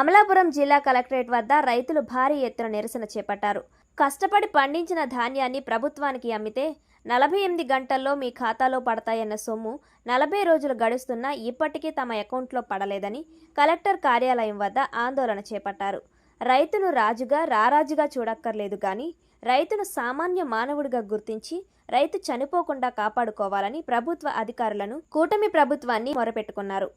అమలాపురం జిల్లా కలెక్టరేట్ వద్ద రైతులు భారీ ఎత్తున నిరసన చేపట్టారు. కష్టపడి పండించిన ధాన్యాన్ని ప్రభుత్వానికి అమ్మితే నలభై ఎనిమిది గంటల్లో మీ ఖాతాలో పడతాయన్న సొమ్ము నలభై రోజులు గడుస్తున్నా ఇప్పటికీ తమ అకౌంట్లో పడలేదని కలెక్టర్ కార్యాలయం వద్ద ఆందోళన చేపట్టారు. రైతును రాజుగా రారాజుగా చూడక్కర్లేదు కానీ రైతును సామాన్య మానవుడిగా గుర్తించి రైతు చనిపోకుండా కాపాడుకోవాలని ప్రభుత్వ అధికారులను కూటమి ప్రభుత్వాన్ని మొరపెట్టుకున్నారు.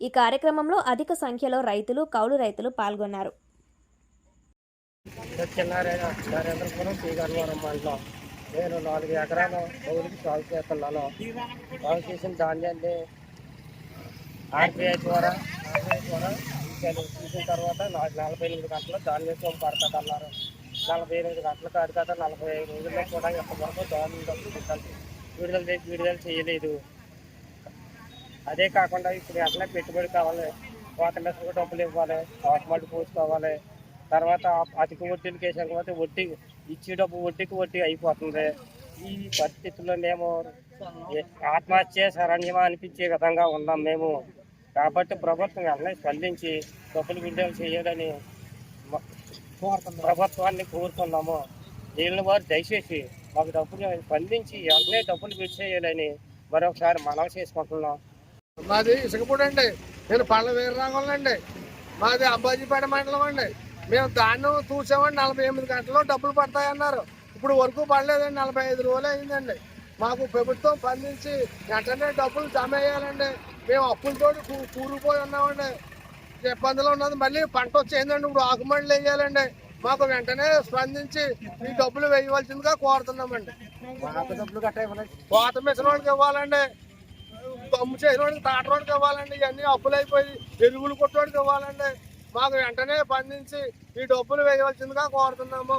ఈ కార్యక్రమంలో అధిక సంఖ్యలో రైతులు కౌలు రైతులు పాల్గొన్నారు. నరేంద్రపురం మండలం. నేను నాలుగు ఎకరాల కౌలుకి సాగు చేస్తున్నాను. సాగు చేసిన ధాన్యాన్ని ఆర్బీఐ ద్వారా ఆర్బీఐ ద్వారా తీసిన తర్వాత నాకు నలభై ఎనిమిది గంటలు ధాన్యం సోము పడుతుంది అన్నారు నలభై ఎనిమిది గంటల కాదు కదా నలభై ఐదు రోజుల్లో కూడా ఎంతవరకు ధాన్యం డబ్బులు విడుదల విడుదల చేసి విడుదల చేయలేదు. అదే కాకుండా ఇప్పుడు వెంటనే పెట్టుబడి కావాలి కోత మెసకు డబ్బులు ఇవ్వాలి మట్టి పోసుకోవాలి తర్వాత అధిక వడ్డీలు కేసాకపోతే వడ్డీ ఇచ్చే డబ్బు వడ్డీకి వడ్డీ అయిపోతుంది. ఈ పరిస్థితుల్లో మేము ఆత్మహత్య శరణ్యమా అనిపించే విధంగా ఉన్నాం మేము. కాబట్టి ప్రభుత్వం వెంటనే స్పందించి డబ్బులు విడుదల చేయాలని ప్రభుత్వాన్ని కోరుతున్నాము. వీళ్ళని వారు దయచేసి మాకు డబ్బులు స్పందించి వెంటనే డబ్బులు విడిచేయాలని మరొకసారి మనవి చేసుకుంటున్నాం. మాది ఇసుకపూడి అండి. నేను పళ్ళ వీరరాగం అండి. మాది అబ్బాజీపేట మండలం అండి. మేము ధాన్యం చూసామండి నలభై ఎనిమిది గంటల్లో డబ్బులు పడతాయన్నారు. ఇప్పుడు వరకు పడలేదండి నలభై ఐదు రోజులు అయిందండి. మాకు ప్రభుత్వం స్పందించి వెంటనే డబ్బులు జమ వేయాలండి మేము అప్పులతో కూరుకుపోయి ఉన్నామండి. ఇబ్బందులు ఉన్నది. మళ్ళీ పంట వచ్చేయిందండి ఇప్పుడు ఆకుమళ్ళు వేయాలండి. మాకు వెంటనే స్పందించి ఈ డబ్బులు వేయవలసిందిగా కోరుతున్నామండి. కోత మిషన్ వాళ్ళకి ఇవ్వాలండి. బొమ్మ చేసిన వాడికి ఇవ్వాలండి ఇవన్నీ అప్పులు అయిపోయి ఎరువులు కొట్టోడికి ఇవ్వాలండి మాకు వెంటనే పండించి ఈ డబ్బులు వేయవలసిందిగా కోరుతున్నాము.